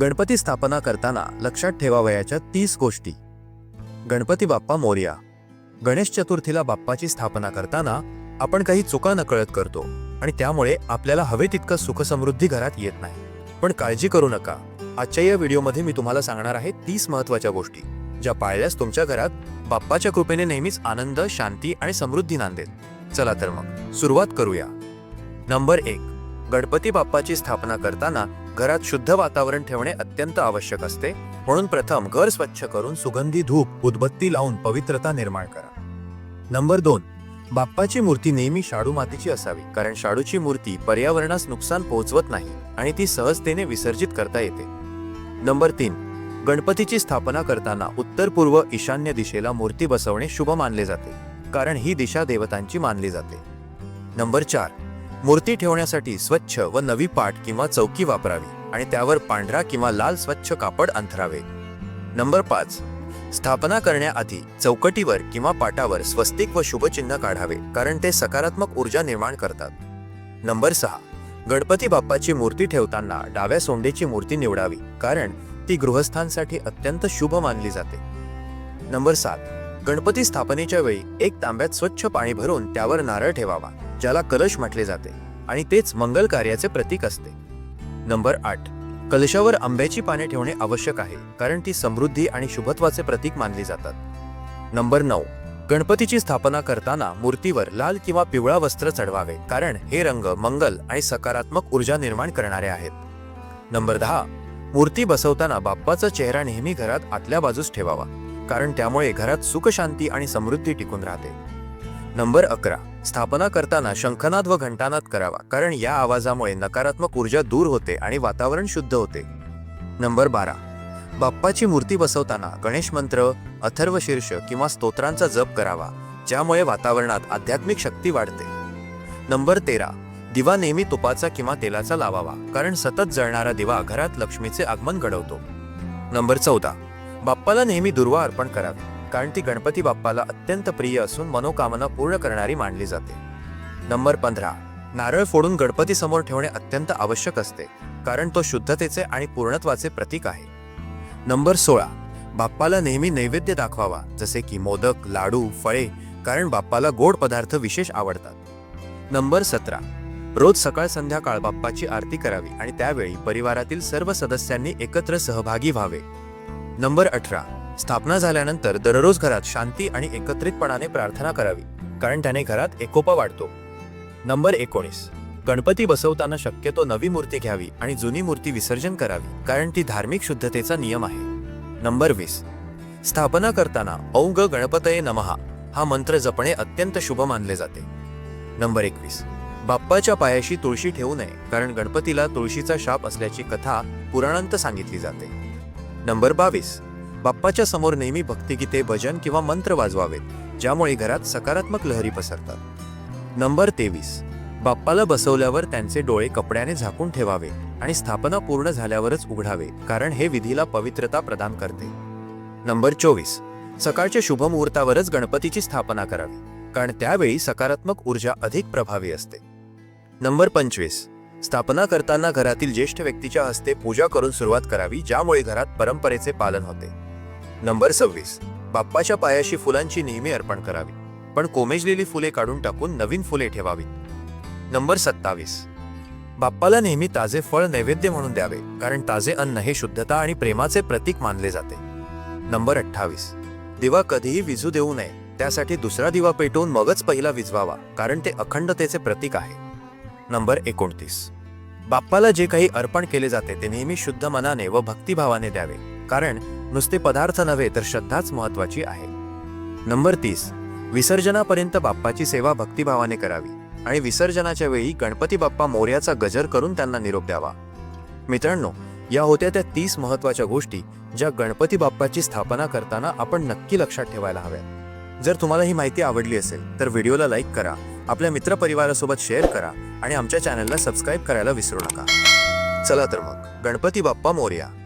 गणपती स्थापना करताना लक्षात ठेवावयाच्या तीस गोष्टी. गणपती बाप्पा मोर्या. गणेश चतुर्थीला बाप्पाची स्थापना करताना आपण काही चुका नकळत करतो आणि त्यामुळे आपल्याला हवे तितकं सुखसमृद्धी घरात येत नाही. पण काळजी करू नका. आजच्या या व्हिडिओमध्ये मी तुम्हाला सांगणार आहे तीस महत्त्वाच्या गोष्टी ज्या पाळल्यास तुमच्या घरात बाप्पाच्या कृपेने नेहमीच आनंद शांती आणि समृद्धी नांदेल. चला तर मग सुरुवात करूया. नंबर एक. गणपती बाप्पाची स्थापना करताना घरात शुद्ध वातावरण ठेवणे अत्यंत आवश्यक असते. म्हणून प्रथम घर स्वच्छ करून सुगंधी धूप उदबत्ती लावून पवित्रता निर्माण करा. नंबर दोन बाप्पाची मूर्ती नेहमी शाडू मातीची असावी कारण शाडूची मूर्ती पर्यावरणास नुकसान पोहोचवत नाही आणि ती सहजतेने विसर्जित करता येते. नंबर तीन गणपतीची स्थापना करताना उत्तर पूर्व ईशान्य दिशेला मूर्ती बसवणे शुभ मानले जाते कारण ही दिशा देवतांची मानली जाते. नंबर चार मूर्ती ठेवण्यासाठी स्वच्छ व नवी पाट किंवा चौकी वापरावी आणि त्यावर पांढरा किंवा लाल स्वच्छ कापड अंथरावे. नंबर पाच. स्थापना करण्याआधी चौकटीवर किंवा पाटावर स्वस्तिक व शुभचिन्ह काढावे कारण ते सकारात्मक ऊर्जा निर्माण करतात. नंबर सहा. गणपती बाप्पाची मूर्ती ठेवताना डाव्या सोंडेची मूर्ती निवडावी कारण ती गृहस्थांसाठी अत्यंत शुभ मानली जाते. नंबर सात. गणपती स्थापनेच्या वेळी एक तांब्यात स्वच्छ पाणी भरून त्यावर नारळ ठेवावा. ज्याला कलश म्हटले जाते आणि तेच मंगल कार्याचे प्रतीक असते. नंबर आठ. कलशावर आंब्याची पाने ठेवणे आवश्यक आहे कारण ती समृद्धी आणि शुभत्वाचे प्रतीक मानली जातात. नंबर नऊ. गणपतीची स्थापना करताना मूर्तीवर लाल किंवा पिवळा वस्त्र चढवावे कारण हे रंग मंगल आणि सकारात्मक ऊर्जा निर्माण करणारे आहेत. नंबर दहा. मूर्ती बसवताना बाप्पाचा चेहरा नेहमी घरात आतल्या बाजूस ठेवावा कारण त्यामुळे घरात सुखशांती आणि समृद्धी टिकून राहते. नंबर अकरा. स्थापना करताना शंखनाद व घंटानाद करावा कारण या आवाजामुळे नकारात्मक ऊर्जा दूर होते आणि वातावरण शुद्ध होते. नंबर बारा. बाप्पाची मूर्ती बसवताना गणेश मंत्र अथर्व शीर्ष किंवा स्तोत्रांचा जप करावा ज्यामुळे वातावरणात आध्यात्मिक शक्ती वाढते. नंबर तेरा. दिवा नेहमी तुपाचा किंवा तेलाचा लावावा कारण सतत जळणारा दिवा घरात लक्ष्मीचे आगमन घडवतो. नंबर चौदा. बाप्पाला नेहमी दुर्वा अर्पण करावी. कारण ती गणपती बाप्पाला अत्यंत प्रिय असून मनोकामना पूर्ण करणारी मानली जाते. नंबर पंधरा. नारळ फोडून गणपती समोर ठेवणे अत्यंत आवश्यक असते कारण तो शुद्धतेचे आणि पूर्णत्वाचे प्रतीक आहे. नंबर सोळा. बाप्पाला नेहमी नैवेद्य दाखवावा जसे की मोदक लाडू फळे कारण बाप्पाला गोड पदार्थ विशेष आवडतात. नंबर सतरा. रोज सकाळ संध्याकाळ बाप्पाची आरती करावी आणि त्यावेळी परिवारातील सर्व सदस्यांनी एकत्र सहभागी व्हावे. नंबर अठरा. स्थापना झाल्यानंतर दररोज घरात शांती आणि एकत्रितपणाने प्रार्थना करावी कारण त्याने घरात एकोपा वाढतो. नंबर एकोणीस. गणपती बसवताना शक्यतो नवी मूर्ती घ्यावी आणि जुनी मूर्ती विसर्जन करावी कारण ती धार्मिक शुद्धतेचा नियम आहे. नंबर वीस. स्थापना करताना औंग गणपतये नमहा हा मंत्र जपणे अत्यंत शुभ मानले जाते. नंबर एकवीस. बाप्पाच्या पायाशी तुळशी ठेवू नये कारण गणपतीला तुळशीचा शाप असल्याची कथा पुराणांत सांगितली जाते. नंबर बावीस. बाप्पाच्या समोर नेहमी भक्तिगीते भजन किंवा मंत्र वाजवावेत ज्यामुळे घरात सकारात्मक लहरी पसरतात. नंबर तेवीस. बाप्पाला बसवल्यावर त्यांचे डोळे कपड्याने झाकून ठेवावे आणि स्थापना पूर्ण झाल्यावरच उघडावे कारण हे विधीला पवित्रता प्रदान करते. नंबर चोवीस. सकाळच्या शुभ मुहूर्तावरच गणपतीची स्थापना करावी कारण त्यावेळी सकारात्मक ऊर्जा अधिक प्रभावी असते. नंबर पंचवीस. स्थापना करताना घरातील ज्येष्ठ व्यक्तीच्या हस्ते पूजा करून सुरुवात करावी ज्यामुळे घरात परंपरेचे पालन होते. नंबर सव्वीस. बाप्पाच्या पायाशी फुलांची नेहमी अर्पण करावी. पण कोमेजलेली फुले काढून टाकून नवीन फुले ठेवावीत. नंबर सत्तावीस. बाप्पाला नेहमी ताजे फळ नैवेद्य म्हणून द्यावे कारण ताजे अन्न हे शुद्धता आणि प्रेमाचे प्रतीक मानले जाते. नंबर अठ्ठावीस. दिवा कधीही विजू देऊ नये त्यासाठी दुसरा दिवा पेटवून मगच पहिला विजवावा कारण ते अखंडतेचे प्रतीक आहे. नंबर एकोणतीस. बाप्पाला जे काही अर्पण केले जाते ते नेहमी शुद्ध मनाने व भक्तिभावाने द्यावे. कारण नुसते पदार्थ नव्हे तर श्रद्धाच महत्वाची आहे. नंबर तीस. विसर्जनापर्यंत बाप्पाची सेवा भक्तिभावाने करावी आणि विसर्जनाच्या वेळी गणपती बाप्पा मोर्याचा गजर करून त्यांना निरोप द्यावा. मित्रांनो या होत्या त्या तीस महत्त्वाच्या गोष्टी ज्या गणपती बाप्पाची स्थापना करताना आपण नक्की लक्षात ठेवायला हव्या जर तुम्हाला ही माहिती आवडली असेल तर व्हिडिओला लाईक करा आपल्या मित्रपरिवारासोबत शेअर करा आणि आमच्या चॅनलला सबस्क्राईब करायला विसरू नका. चला तर मग गणपती बाप्पा मोर्या.